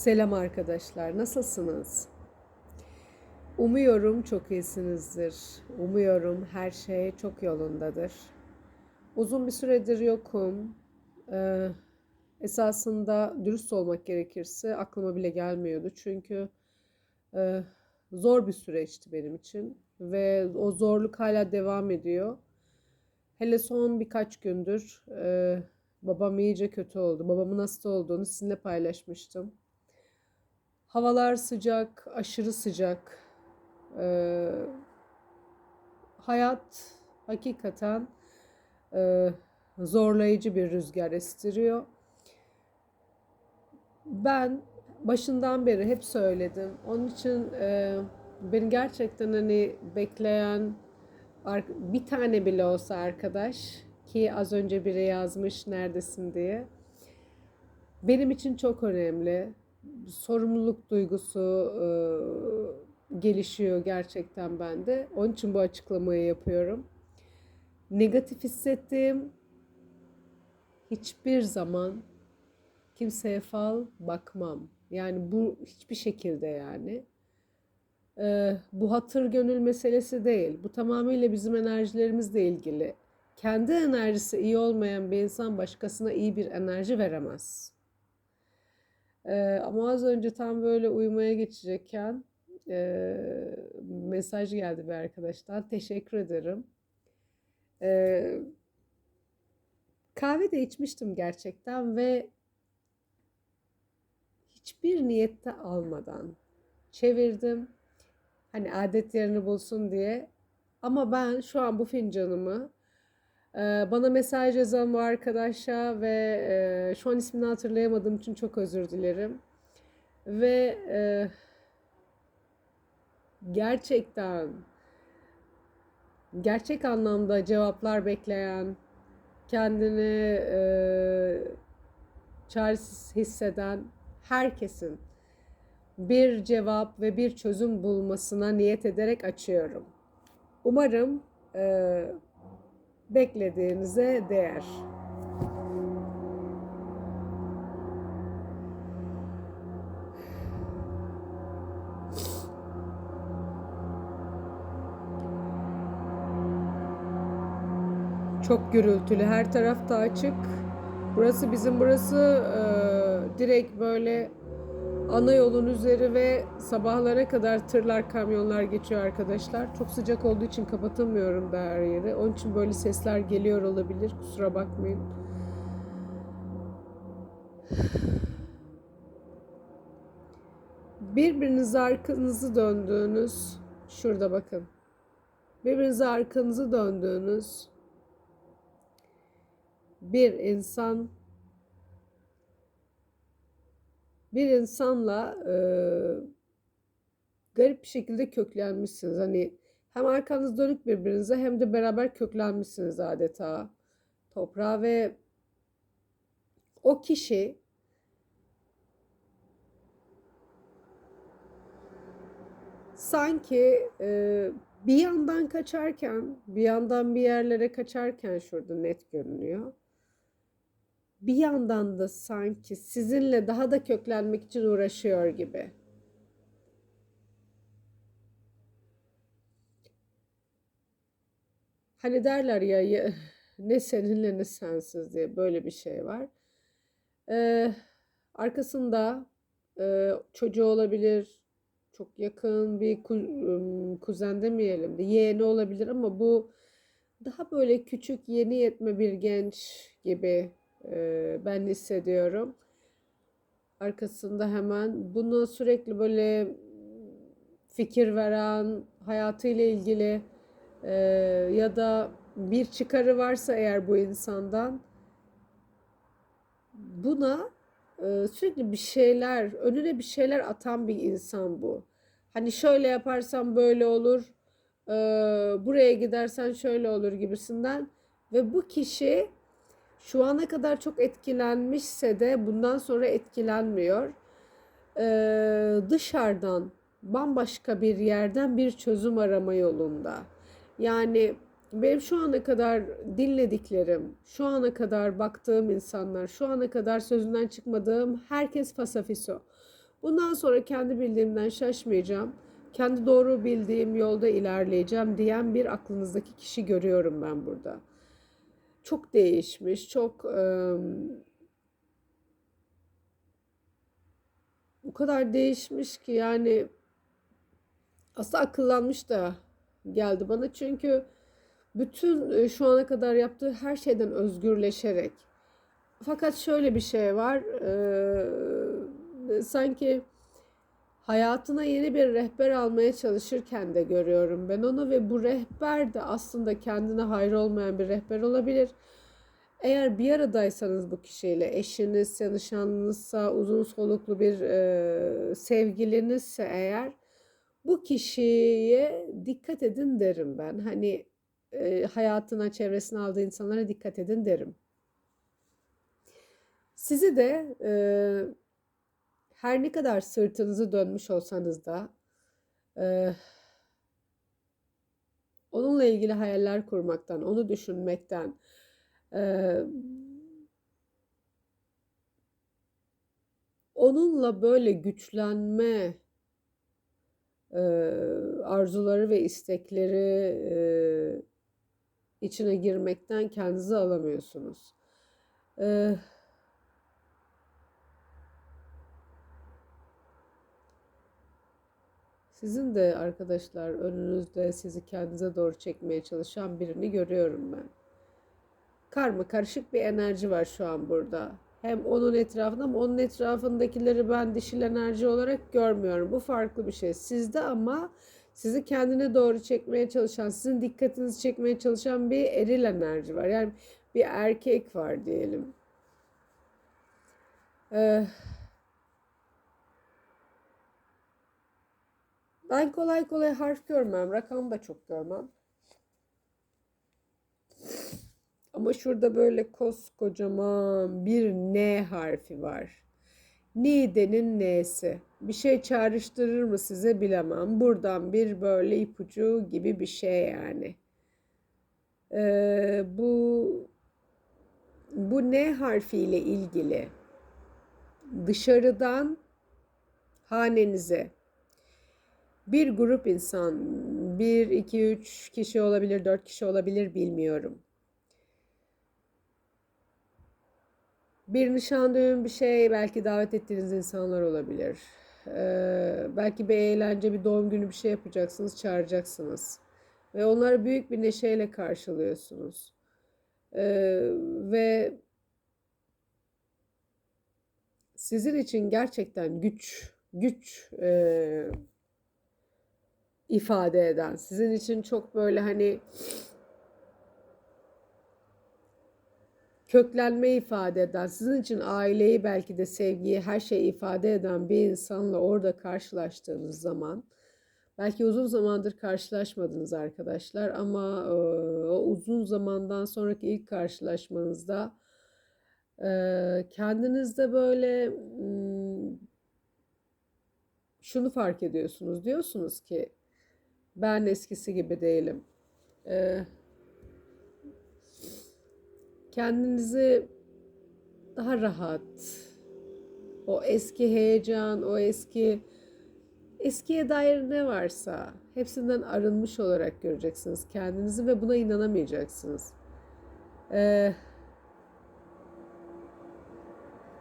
Selam arkadaşlar, nasılsınız? Umuyorum çok iyisinizdir. Umuyorum her şey çok yolundadır. Uzun bir süredir yokum. Ee, esasında dürüst olmak gerekirse aklıma bile gelmiyordu. Çünkü e, zor bir süreçti benim için ve o zorluk hala devam ediyor. Hele son birkaç gündür e, babam iyice kötü oldu. Babamın hasta olduğunu sizinle paylaşmıştım. Havalar sıcak, aşırı sıcak. Ee, hayat hakikaten e, zorlayıcı bir rüzgar estiriyor. Ben başından beri hep söyledim. Onun için e, beni gerçekten hani bekleyen bir tane bile olsa arkadaş ki az önce biri yazmış neredesin diye. Benim için çok önemli sorumluluk duygusu e, gelişiyor gerçekten bende. Onun için bu açıklamayı yapıyorum. Negatif hissettiğim hiçbir zaman kimseye fal bakmam. Yani bu hiçbir şekilde yani. E, bu hatır gönül meselesi değil. Bu tamamıyla bizim enerjilerimizle ilgili. Kendi enerjisi iyi olmayan bir insan başkasına iyi bir enerji veremez. Ama az önce tam böyle uyumaya geçecekken e, mesaj geldi bir arkadaştan. Teşekkür ederim. Ee, kahve de içmiştim gerçekten ve hiçbir niyette almadan çevirdim. Hani adet yerini bulsun diye. Ama ben şu an bu fincanımı bana mesaj yazan bu arkadaşa ve şu an ismini hatırlayamadığım için çok özür dilerim. Ve gerçekten gerçek anlamda cevaplar bekleyen, kendini çaresiz hisseden herkesin bir cevap ve bir çözüm bulmasına niyet ederek açıyorum. Umarım beklediğinize değer. Çok gürültülü, her tarafta açık. Burası bizim burası e, direkt böyle ana yolun üzeri ve sabahlara kadar tırlar, kamyonlar geçiyor arkadaşlar. Çok sıcak olduğu için kapatamıyorum da her yeri. Onun için böyle sesler geliyor olabilir. Kusura bakmayın. Birbirinize arkanızı döndüğünüz, şurada bakın. Birbirinize arkanızı döndüğünüz bir insan bir insanla e, garip bir şekilde köklenmişsiniz. Hani hem arkanız dönük birbirinize hem de beraber köklenmişsiniz adeta toprağa ve o kişi sanki e, bir yandan kaçarken, bir yandan bir yerlere kaçarken şurada net görünüyor bir yandan da sanki sizinle daha da köklenmek için uğraşıyor gibi. Hani derler ya ne seninle ne sensiz diye böyle bir şey var. Ee, arkasında e, çocuğu olabilir, çok yakın bir ku, kuzen demeyelim de yeğeni olabilir ama bu daha böyle küçük yeni yetme bir genç gibi ben hissediyorum. Arkasında hemen bunu sürekli böyle fikir veren, hayatıyla ilgili e, ya da bir çıkarı varsa eğer bu insandan buna e, sürekli bir şeyler, önüne bir şeyler atan bir insan bu. Hani şöyle yaparsan böyle olur, e, buraya gidersen şöyle olur gibisinden ve bu kişi şu ana kadar çok etkilenmişse de bundan sonra etkilenmiyor. Ee, dışarıdan bambaşka bir yerden bir çözüm arama yolunda. Yani benim şu ana kadar dinlediklerim, şu ana kadar baktığım insanlar, şu ana kadar sözünden çıkmadığım herkes fasafiso. Bundan sonra kendi bildiğimden şaşmayacağım. Kendi doğru bildiğim yolda ilerleyeceğim diyen bir aklınızdaki kişi görüyorum ben burada. Çok değişmiş, çok ım, o kadar değişmiş ki yani aslında akıllanmış da geldi bana çünkü bütün e, şu ana kadar yaptığı her şeyden özgürleşerek. Fakat şöyle bir şey var, e, sanki hayatına yeni bir rehber almaya çalışırken de görüyorum ben onu ve bu rehber de aslında kendine hayır olmayan bir rehber olabilir. Eğer bir aradaysanız bu kişiyle, eşiniz, nişanlınızsa, uzun soluklu bir e, sevgilinizse eğer bu kişiye dikkat edin derim ben. Hani e, hayatına, çevresine aldığı insanlara dikkat edin derim. Sizi de e, her ne kadar sırtınızı dönmüş olsanız da e, onunla ilgili hayaller kurmaktan, onu düşünmekten, e, onunla böyle güçlenme e, arzuları ve istekleri e, içine girmekten kendinizi alamıyorsunuz. E, sizin de arkadaşlar önünüzde sizi kendinize doğru çekmeye çalışan birini görüyorum ben. Karma karışık bir enerji var şu an burada. Hem onun etrafında ama onun etrafındakileri ben dişil enerji olarak görmüyorum. Bu farklı bir şey. Sizde ama sizi kendine doğru çekmeye çalışan, sizin dikkatinizi çekmeye çalışan bir eril enerji var. Yani bir erkek var diyelim. Ee, ben kolay kolay harf görmem, rakam da çok görmem. Ama şurada böyle koskocaman bir N harfi var. Nide'nin N'si. Bir şey çağrıştırır mı size bilemem. Buradan bir böyle ipucu gibi bir şey yani. Ee, bu bu N harfiyle ilgili dışarıdan hanenize bir grup insan, bir, iki, üç kişi olabilir, dört kişi olabilir bilmiyorum Bir nişan düğün bir şey belki davet ettiğiniz insanlar olabilir. Ee, belki bir eğlence, bir doğum günü bir şey yapacaksınız, çağıracaksınız. Ve onları büyük bir neşeyle karşılıyorsunuz. Ee, ve sizin için gerçekten güç, güç e, ifade eden, sizin için çok böyle hani köklenme ifade eden, sizin için aileyi belki de sevgiyi, her şeyi ifade eden bir insanla orada karşılaştığınız zaman, belki uzun zamandır karşılaşmadınız arkadaşlar ama e, o uzun zamandan sonraki ilk karşılaşmanızda e, kendinizde böyle hmm, şunu fark ediyorsunuz. Diyorsunuz ki ben eskisi gibi değilim. E, kendinizi daha rahat, o eski heyecan, o eski eskiye dair ne varsa hepsinden arınmış olarak göreceksiniz kendinizi ve buna inanamayacaksınız. Ee,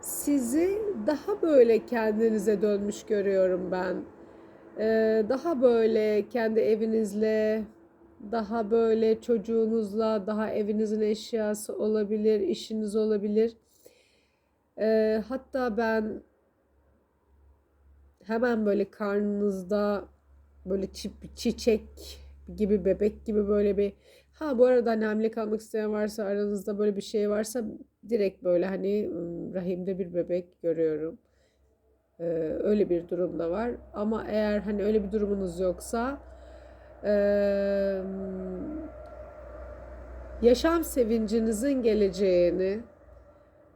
sizi daha böyle kendinize dönmüş görüyorum ben. Ee, daha böyle kendi evinizle, daha böyle çocuğunuzla, daha evinizin eşyası olabilir, işiniz olabilir. Ee, hatta ben hemen böyle karnınızda böyle çiçek gibi bebek gibi böyle bir ha bu arada hani hamile kalmak isteyen varsa aranızda böyle bir şey varsa direkt böyle hani rahimde bir bebek görüyorum. Ee, öyle bir durum da var. Ama eğer hani öyle bir durumunuz yoksa ee, yaşam sevincinizin geleceğini,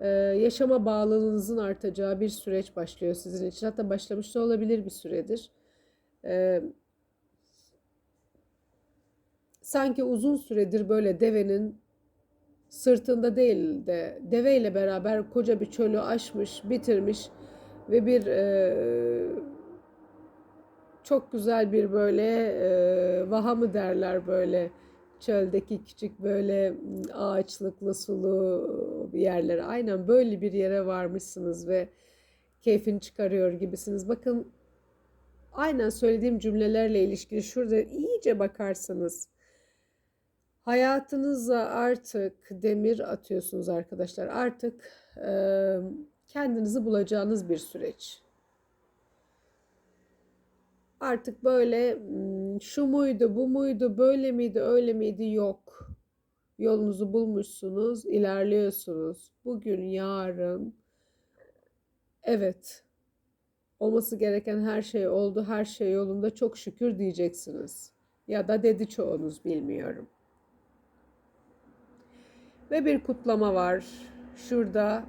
e, yaşama bağlılığınızın artacağı bir süreç başlıyor sizin için. Hatta başlamış da olabilir bir süredir. Ee, sanki uzun süredir böyle devenin sırtında değil de deveyle beraber koca bir çölü aşmış, bitirmiş ve bir e, çok güzel bir böyle e, vaha mı derler böyle çöldeki küçük böyle m, ağaçlıklı sulu yerlere aynen böyle bir yere varmışsınız ve keyfini çıkarıyor gibisiniz. Bakın aynen söylediğim cümlelerle ilişkili şurada iyice bakarsanız hayatınıza artık demir atıyorsunuz arkadaşlar. Artık e, kendinizi bulacağınız bir süreç. Artık böyle "Hmm, şu muydu, bu muydu, böyle miydi, öyle miydi yok. Yolunuzu bulmuşsunuz, ilerliyorsunuz. Bugün, yarın, evet, olması gereken her şey oldu, her şey yolunda çok şükür diyeceksiniz. Ya da dedi çoğunuz bilmiyorum. Ve bir kutlama var. Şurada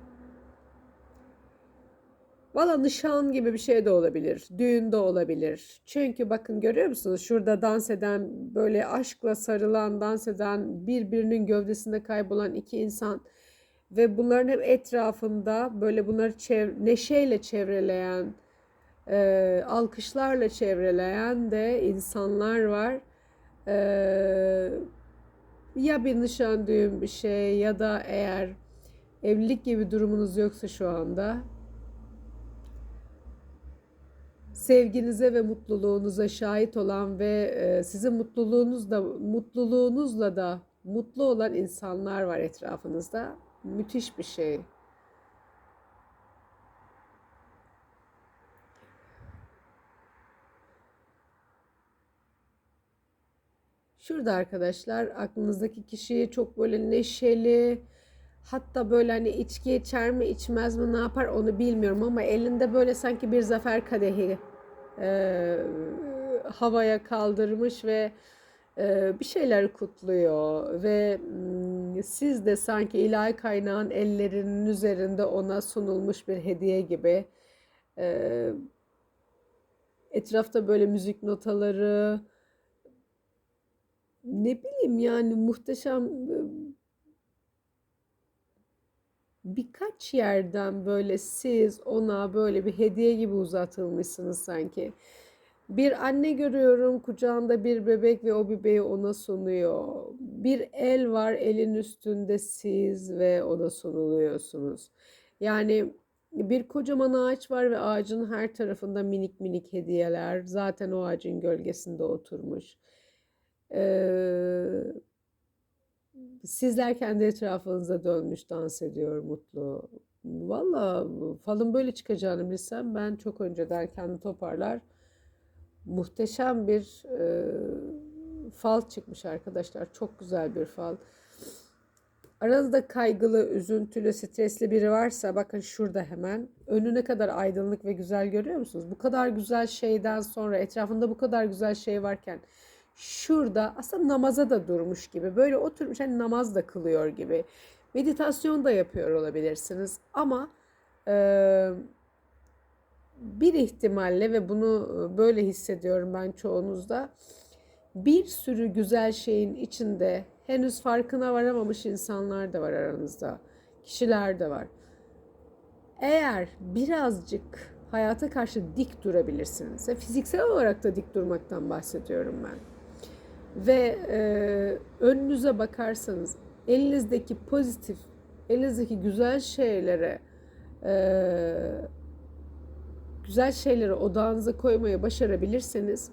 Valla nişan gibi bir şey de olabilir. Düğün de olabilir. Çünkü bakın görüyor musunuz? Şurada dans eden, böyle aşkla sarılan, dans eden, birbirinin gövdesinde kaybolan iki insan ve bunların hep etrafında böyle bunları çev- neşeyle çevreleyen, e, alkışlarla çevreleyen de insanlar var. E, ya bir nişan düğün bir şey ya da eğer evlilik gibi durumunuz yoksa şu anda sevginize ve mutluluğunuza şahit olan ve e, sizin mutluluğunuzda mutluluğunuzla da mutlu olan insanlar var etrafınızda. Müthiş bir şey. Şurada arkadaşlar aklınızdaki kişi çok böyle neşeli, hatta böyle hani içki içer mi içmez mi ne yapar onu bilmiyorum ama elinde böyle sanki bir zafer kadehi e, havaya kaldırmış ve e, bir şeyler kutluyor ve mm, siz de sanki ilahi kaynağın ellerinin üzerinde ona sunulmuş bir hediye gibi e, etrafta böyle müzik notaları ne bileyim yani muhteşem e, birkaç yerden böyle siz ona böyle bir hediye gibi uzatılmışsınız sanki. Bir anne görüyorum kucağında bir bebek ve o bebeği ona sunuyor. Bir el var elin üstünde siz ve ona sunuluyorsunuz. Yani bir kocaman ağaç var ve ağacın her tarafında minik minik hediyeler. Zaten o ağacın gölgesinde oturmuş. Ee, sizler kendi etrafınıza dönmüş dans ediyor mutlu. Valla falın böyle çıkacağını bilsem ben çok önceden kendi toparlar muhteşem bir e, fal çıkmış arkadaşlar. Çok güzel bir fal. Aranızda kaygılı, üzüntülü, stresli biri varsa bakın şurada hemen önüne kadar aydınlık ve güzel görüyor musunuz? Bu kadar güzel şeyden sonra etrafında bu kadar güzel şey varken şurada aslında namaza da durmuş gibi böyle oturmuş hani namaz da kılıyor gibi meditasyon da yapıyor olabilirsiniz ama e, bir ihtimalle ve bunu e, böyle hissediyorum ben çoğunuzda bir sürü güzel şeyin içinde henüz farkına varamamış insanlar da var aranızda. Kişiler de var. Eğer birazcık hayata karşı dik durabilirsiniz. ve Fiziksel olarak da dik durmaktan bahsediyorum ben. Ve e, önünüze bakarsanız elinizdeki pozitif, elinizdeki güzel şeylere e, güzel şeyleri odağınıza koymaya başarabilirseniz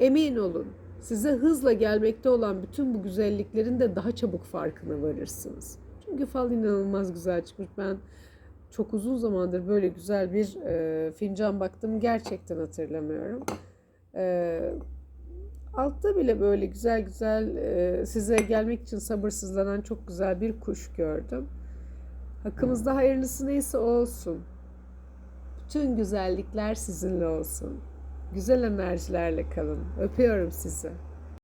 emin olun size hızla gelmekte olan bütün bu güzelliklerin de daha çabuk farkına varırsınız. Çünkü fal inanılmaz güzel çıkmış. Ben çok uzun zamandır böyle güzel bir e, fincan baktım. Gerçekten hatırlamıyorum. E, altta bile böyle güzel güzel size gelmek için sabırsızlanan çok güzel bir kuş gördüm. Hakkımızda hayırlısı neyse olsun. Bütün güzellikler sizinle olsun. Güzel enerjilerle kalın. Öpüyorum sizi.